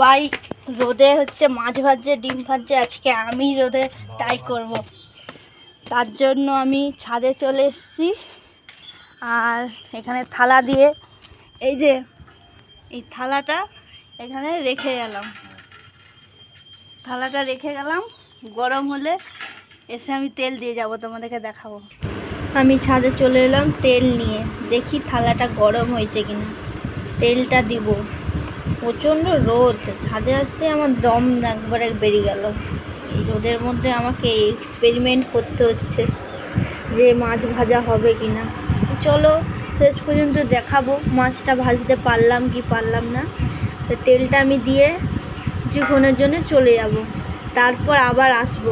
সবাই রোদে হচ্ছে মাছ ভাজছে ডিম ভাজছে। আজকে আমি রোদে ট্রাই করব। তার জন্য আমি ছাদে চলে এসেছি। আর এখানে থালা দিয়ে এই যে, এই থালাটা এখানে রেখে গেলাম। থালাটা রেখে গেলাম। গরম হলে এসে আমি তেল দিয়ে যাব, তোমাদেরকে দেখাবো। আমি ছাদে চলে এলাম তেল নিয়ে। দেখি থালাটা গরম হয়েছে কিনা। তেলটা দিব। প্রচণ্ড রোদ। ছাদে আসতে আমার দম একবারে বেরিয়ে গেল। এই রোদের মধ্যে আমাকে এক্সপেরিমেন্ট করতে হচ্ছে যে মাছ ভাজা হবে কি না চলো, শেষ পর্যন্ত দেখাবো মাছটা ভাজতে পারলাম কি পারলাম না। তো তেলটা আমি দিয়ে কিছুক্ষণের জন্য চলে যাব। তারপর আবার আসব।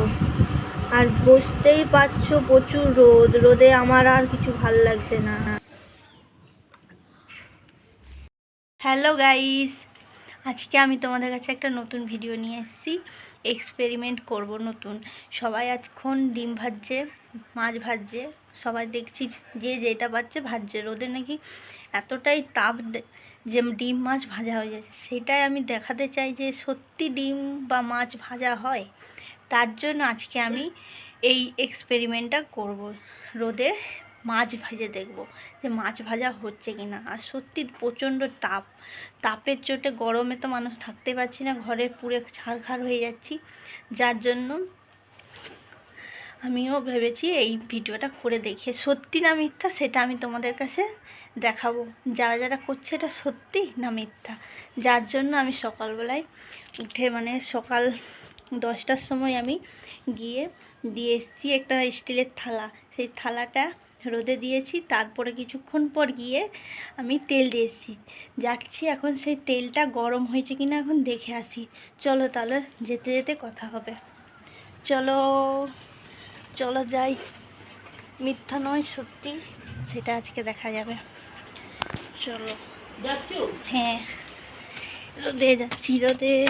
আর বসতেই পারছ প্রচুর রোদ। রোদে আমার আর কিছু ভালো লাগছে না। হ্যালো গাইস আজকে আমি তোমাদের কাছে একটা নতুন ভিডিও নিয়ে এসেছি। এক্সপেরিমেন্ট করব নতুন। সবাই এখন ডিম ভাজছে, মাছ ভাজছে, সবাই দেখছি যে যেটা পাচ্ছে ভাজছে। রোদে নাকি এতটাই তাপ যে ডিম মাছ ভাজা হয়ে যাচ্ছে। সেটাই আমি দেখাতে চাই যে সত্যি ডিম বা মাছ ভাজা হয়। তার জন্য আজকে আমি এই এক্সপেরিমেন্টটা করব। রোদে মাছ ভেজে দেখব যে মাছ ভাজা হচ্ছে কি না। আর সত্যি প্রচণ্ড তাপ। তাপের চোটে গরমে তো মানুষ থাকতে পারছি না, ঘরে পুরে ছাড়খাড় হয়ে যাচ্ছি। যার জন্য আমিও ভেবেছি এই ভিডিওটা করে দেখে। সত্যি না মিথ্যা? সেটা আমি তোমাদের কাছে দেখাবো। যারা যারা করছে এটা সত্যি না মিথ্যা? যার জন্য আমি সকালবেলায় উঠে মানে সকাল দশটার সময় আমি গিয়ে দিয়ে এসেছি একটা স্টিলের থালা। সেই থালাটা রোদে দিয়েছি তারপরে কিছুক্ষণ পর গিয়ে আমি তেল দিয়ে এসেছি। যাচ্ছি এখন সেই তেলটা গরম হয়েছে কিনা এখন দেখে আসি। চলো তাহলে যেতে যেতে কথা হবে। চলো চলো যাই। মিথ্যা নয় সত্যি। সেটা আজকে দেখা যাবে। চলো। হ্যাঁ। রোদে যাচ্ছি রোদে।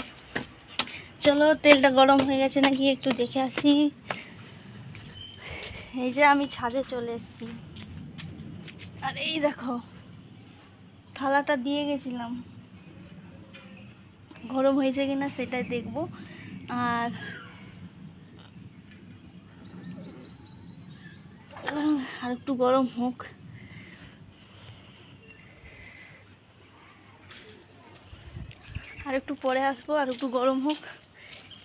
চলো তেলটা গরম হয়ে গেছে নাকি একটু দেখে আসি। এই যে আমি ছাদে চলে এসেছি। আর এই দেখো, থালাটা দিয়ে গেছিলাম। গরম হয়েছে কিনা সেটাই দেখব। আর আর একটু গরম হোক। আর একটু পরে আসব, আর একটু গরম হোক।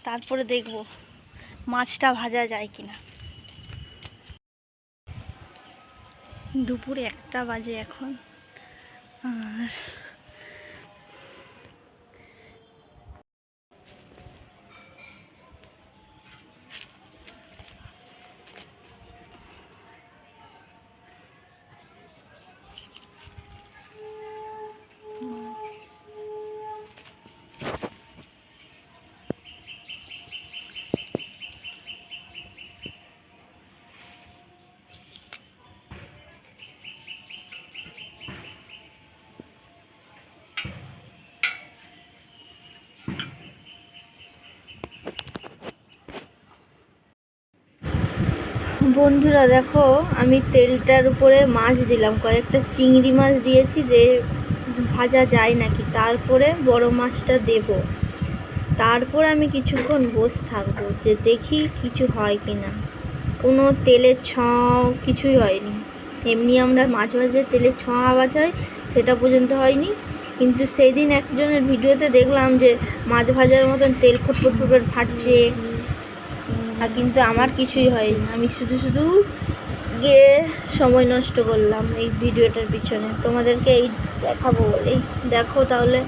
তারপরে দেখব মাছটা ভাজা যায় কিনা। দুপুরে একটা বাজে এখন। আর বন্ধুরা, দেখো, আমি তেলটার উপরে মাছ দিলাম। কয়েকটা চিংড়ি মাছ দিয়েছি, যে ভাজা যায় নাকি। তারপরে বড় মাছটা দেব। তারপর আমি কিছুক্ষণ বসে থাকব, যে দেখি কিছু হয় কি না কোনো তেলের ছ কিছুই হয়নি। এমনি আমরা মাছ ভাজে তেলের ছ আওয়াজ হয়, সেটা পর্যন্ত হয়নি। কিন্তু সেই দিন একজনের ভিডিওতে দেখলাম যে মাছ ভাজার মতন তেল ফুটফুট ফুটফুট ফাটছে আর কিন্তু আমার কিছুই হয়নি। আমি শুধু শুধু গিয়ে সময় নষ্ট করলাম এই ভিডিওটার পিছনে। তোমাদেরকে এই দেখাবো বলেই। দেখো তাহলে।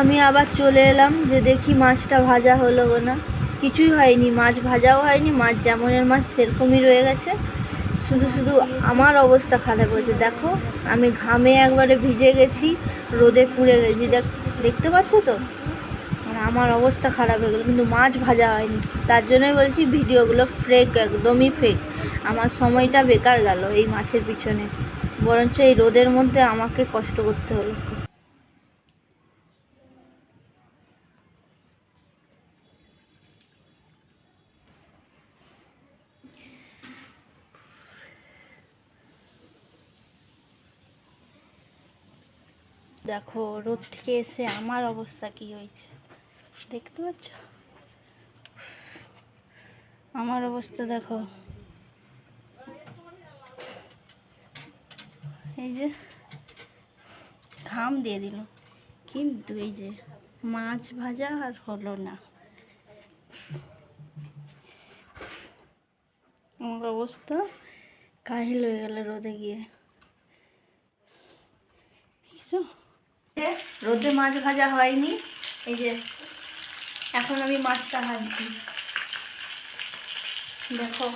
আমি আবার চলে এলাম যে দেখি মাছটা ভাজা হলো না কিছুই হয়নি। মাছ ভাজাও হয়নি। মাছ যেমনের মাছ সেরকমই রয়ে গেছে। শুধু শুধু আমার অবস্থা খারাপ হয়েছে। দেখো, আমি ঘামে একবারে ভিজে গেছি, রোদে পুড়ে গেছি। দেখ, দেখতে পাচ্ছ তো? আমার অবস্থা খারাপ হয়ে গেলো, কিন্তু মাছ ভাজা হয়নি। তার জন্যই বলছি ভিডিওগুলো ফ্রেক একদমই ফ্রেক আমার সময়টা বেকার গেল এই মাছের পিছনে। বরঞ্চ এই রোদের মধ্যে আমাকে কষ্ট করতে হলো। দেখো, রোদ থেকে এসে আমার অবস্থা কি হয়েছে? দেখতে পাচ্ছ? আমার অবস্থা দেখো। এই যে ঘাম দিয়ে দিল। কিন্তু এই যে মাছ ভাজা আর হলো না। আমার অবস্থা কাহিল হয়ে গেল রোদে গিয়ে? যে রোদে মাছ ভাজা হয়নি। এই যে এখন আমি মাছটা ভাজছি। দেখো।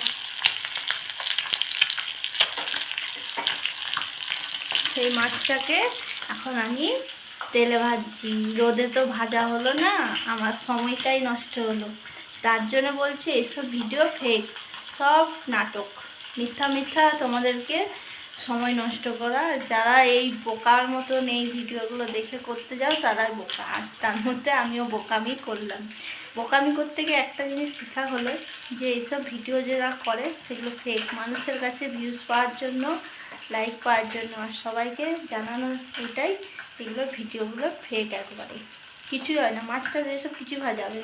সেই মাছটাকে এখন আমি তেলে ভাজছি। রোদে তো ভাজা হলো না, আমার সময়টাই নষ্ট হলো। তার জন্য বলছি, এসব ভিডিও ফেক সব নাটক। মিথ্যা মিথ্যা তোমাদেরকে সময় নষ্ট করা। যারা এই বোকার মতন এই ভিডিওগুলো দেখে করতে যাও তারাই বোকা। আর তার মধ্যে আমিও বোকামি করলাম। বোকামি করতে গিয়ে একটা জিনিস শেখা হলো যে, এইসব ভিডিও যারা করে, সেগুলো ফেক মানুষের কাছে ভিউজ পাওয়ার জন্য লাইক পাওয়ার জন্য। আর সবাইকে জানানো এটাই, এগুলো ভিডিওগুলো ফেক একবারে কিছুই হয় না। মাছটা যেসব কিছু ভাজা হবে